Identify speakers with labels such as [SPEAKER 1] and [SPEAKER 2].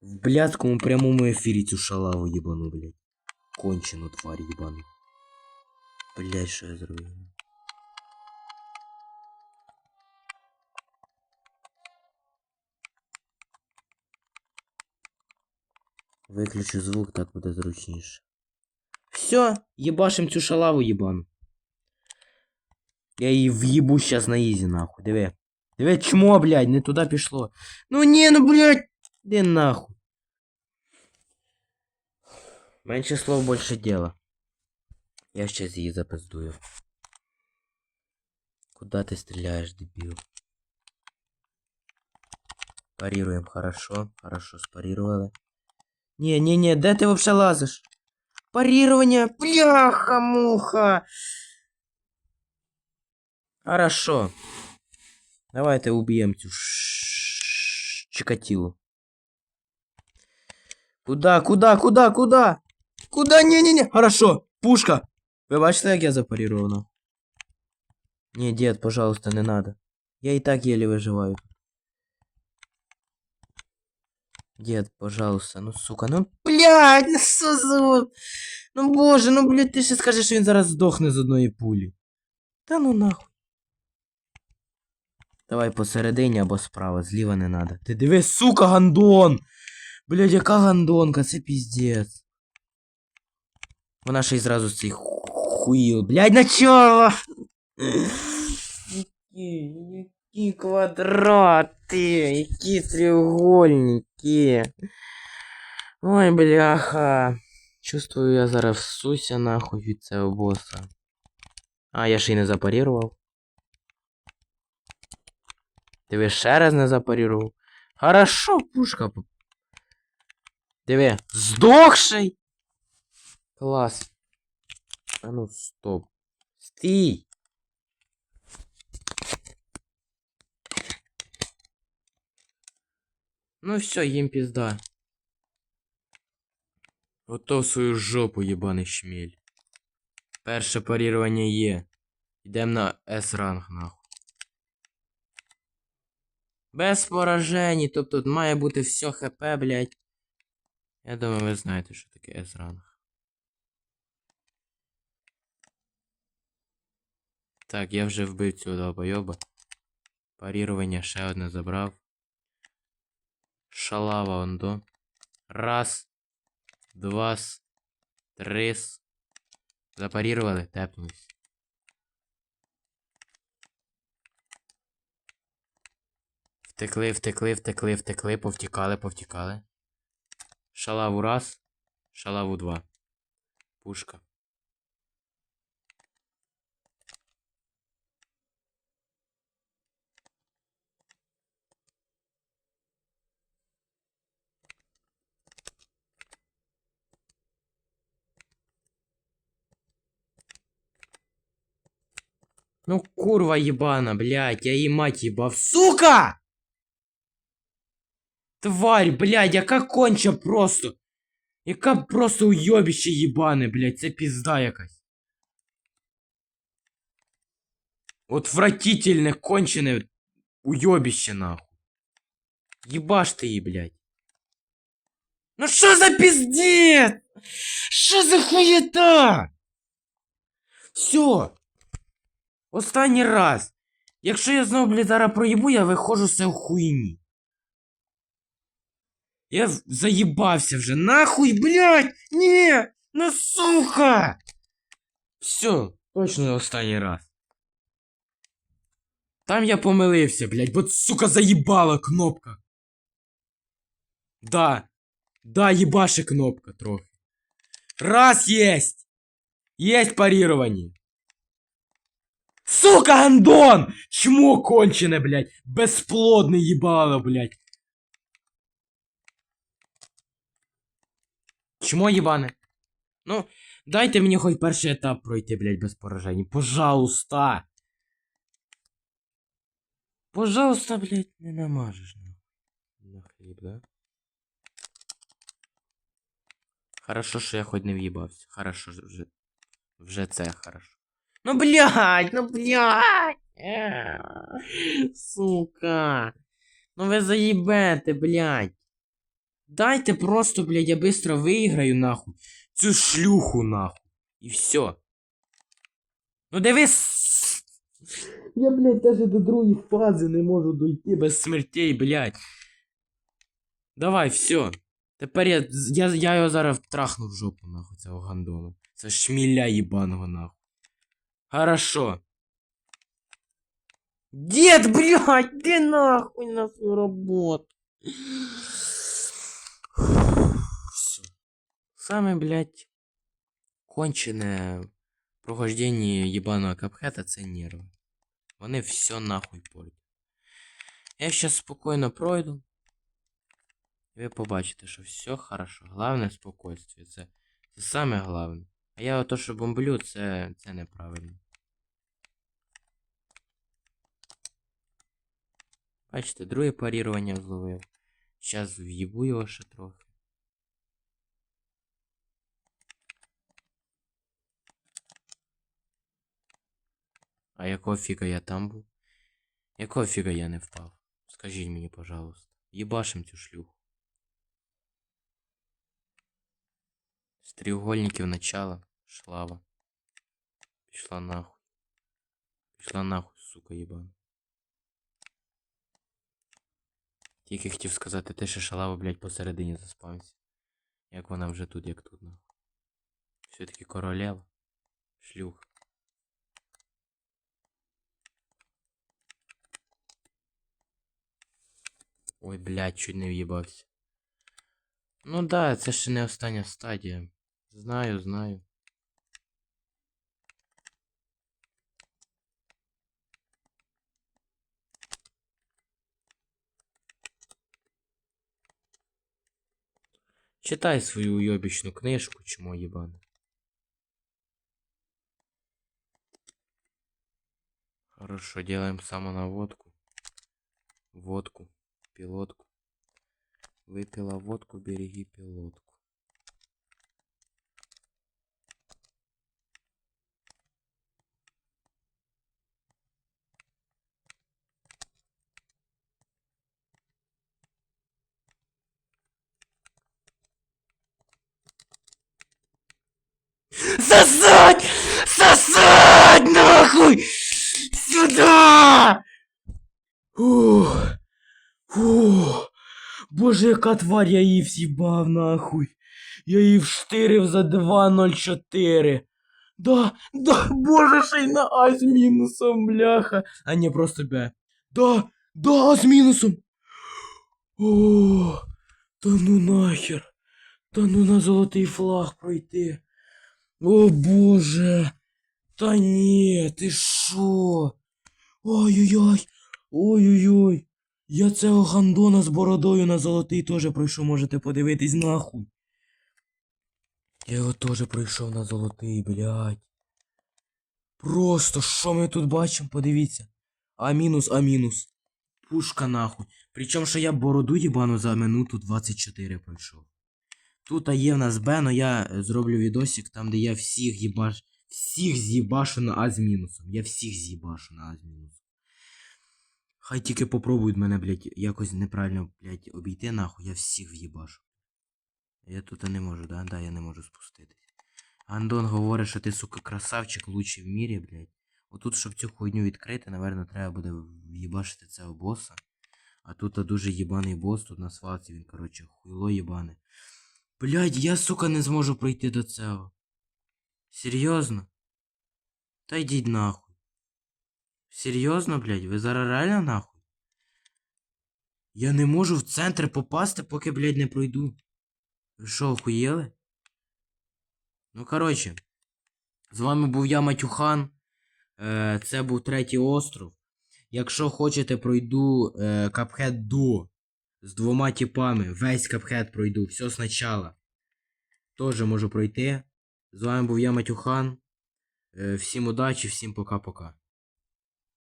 [SPEAKER 1] В блядському прямому ефірі цю шалаву їбану, блядь. Кончену тварь їбану. Блядь, що я зробив? Виключу звук, так буде зручніше. Все, їбашим цю шалаву їбану. Я її в'їбу щас на ізі, нахуй. Диви. Диви, чмо, блядь, не туди пішло. Ну ні, ну блядь. Иди нахуй. Меньше слов, больше дела. Я сейчас ей запаздую. Куда ты стреляешь, дебил? Парируем хорошо. Хорошо спарировали. Не-не-не, да ты вообще лазишь? Парирование. пляха, муха. Хорошо. Давай ты убьем эту чикатилу. Куда, куда, куда, куда? Куда? Не-не-не. Хорошо. Пушка. Ви бачите, як я запарировано? Не, дед, пожалуйста, не надо. Я и так еле выживаю. Дед, пожалуйста, ну сука, ну блядь, ну що. Ну боже, ну блядь, ти ще скажеш, що він зараз здохне з одної пулі. Та ну нахуй. Давай посередині або справа, зліва не надо. Ти диви, сука, гандон! Блядь, яка гандонка, це піздець. Вона ще й зразу з цей хуїл. Блядь, начало! Які, які квадрати, які треугольники. Ой, бляха. Чувствую, я зараз всуся нахуй від цього боса. А, я ще й не запарірував. Диви, ще раз не запарірував. Хорошо, пушка. Диви, здохший! Клас. А ну, стоп. Стій! Ну все, їм пізда. Ото в свою жопу, єбаний шміль. Перше парірування є. Йдем на С-ранг, нахуй. Без поражень, тобто тут має бути все ХП, блядь. Я думаю, ви знаєте, що таке С-ранг. Так, я вже вбив цього долбойоба. Парірування ще одне забрав. Шалава ондо. Раз. Два. Три. Запарірували, тепнулись. Втекли, втекли, втекли, втекли, повтікали, повтікали. Шалаву раз. Шалаву два. Пушка. Ну курва ебана, блядь, я її мать їбав. Сука! Тварь, блядь, яка конча просто. Яка просто уйобище їбане, блядь, це пізда якась. Отвратительне, кончене уйобище, нахуй. Єбаш ти її, блядь. Ну що за пиздец? Що за хуєта? Все. Останній раз. Якщо я знову, блядь, зараз проїбу, я виходжу з цієї хуйні. Я в- заїбався вже. Нахуй, блядь! Ні! Ну сука! Все, точно останній раз. Там я помилився, блядь, бо, сука, заїбала кнопка. Да. Да, ебаши кнопка трохи. Раз есть! Есть парирование. Сука, Андон! Чмо кончене, блядь! Безплодне їбало, блядь! Чмо їбане? Ну, дайте мені хоч перший етап пройти, блядь, без поражень. Пожалуйста! Пожалуйста, блядь, не намажеш, ну. На хліб, да? Хорошо, що я хоч не в'їбався. Хорошо, вже. Вже це хорошо. Ну, блядь, ну, блядь. Сука. Ну ви заїбете, блядь. Дайте просто, блядь, я быстро виграю, нахуй. Цю шлюху, нахуй. І все. Ну дивись. Я, блядь, даже до другої фази не можу дойти без смертей, блядь. Давай, все. Тепер я, я, я його зараз трахну в жопу, нахуй, цього гандона. Це шміля їбаного, нахуй. Хорошо. Дед, блядь, иди нахуй на свою работу. Все. Саме, блядь, кончене прохождення єбаного капхета це нерви. Вони все нахуй портять. Я щас спокійно пройду. І ви побачите, що все хорошо. Главне спокойствие. Це, це саме головне. А я ото, що бомблю, це, це неправильно. Бачите, друге парірування зловив. Щас в'їбу його ще трохи. А якого фіга я там був? Якого фіга я не впав? Скажіть мені, пожалуйста. Єбашим цю шлюху. З треугольників начала. Шлава. Пішла нахуй. Пішла нахуй, сука єбана. Тільки хотів сказати те, що шалава, блядь, посередині заспався. Як вона вже тут, як тут, нахуй. Все-таки королева. Шлюх. Ой, блядь, чуть не в'їбався. Ну да, це ще не остання стадія. Знаю, знаю. Читай свою уйобічну книжку, чмо єбане. Хорошо, делаем самонаводку. Водку. Пилотку. Выпила водку, береги пилотку. Сосать! Сосать нахуй! Сюда! Ух! Боже, яка тварь, я її всібав нахуй. Я її вштирив за 2.04. Да, да, боже, ще й на А з мінусом, бляха. А не, просто Б. Да, да, А з мінусом. О, та ну нахер. Та ну на золотий флаг пройти. О боже. Та ні, ти шо? Ой-ой-ой. Ой-ой-ой. Я цього гандона з бородою на золотий теж пройшов, можете подивитись нахуй. Я його теж пройшов на золотий, блядь. Просто що ми тут бачимо, подивіться. А мінус, а мінус. Пушка нахуй. Причому що я бороду їбану за минуту 24 пройшов. Тут а є в нас Б, но я е, зроблю відосик там, де я всіх їбаш. Всіх з'їбашу на А з мінусом. Я всіх з'їбашу на А з мінусом. Хай тільки попробують мене, блядь, якось неправильно, блядь, обійти нахуй, я всіх в'їбашу. Я тут не можу, да? Да, я не можу спуститись. Андон говорить, що ти, сука, красавчик лучший в мірі, блядь. Отут, щоб цю хуйню відкрити, наверное, треба буде в'їбашити цього боса. А тут дуже їбаний бос, тут на свалці він, коротше, хуйло їбане. Блядь, я, сука, не зможу пройти до цього. Серйозно? Та йдіть нахуй. Серйозно, блядь, ви зараз реально нахуй? Я не можу в центр попасти, поки, блядь, не пройду. Ви що, охуєли? Ну, коротше, з вами був я, Матюхан. Е, це був третій остров. Якщо хочете, пройду е, капхед до з двома типами. Весь капхед пройду, все спочатку. Тоже можу пройти. З вами був я, Матюхан. Е, всім удачі, всім пока-пока.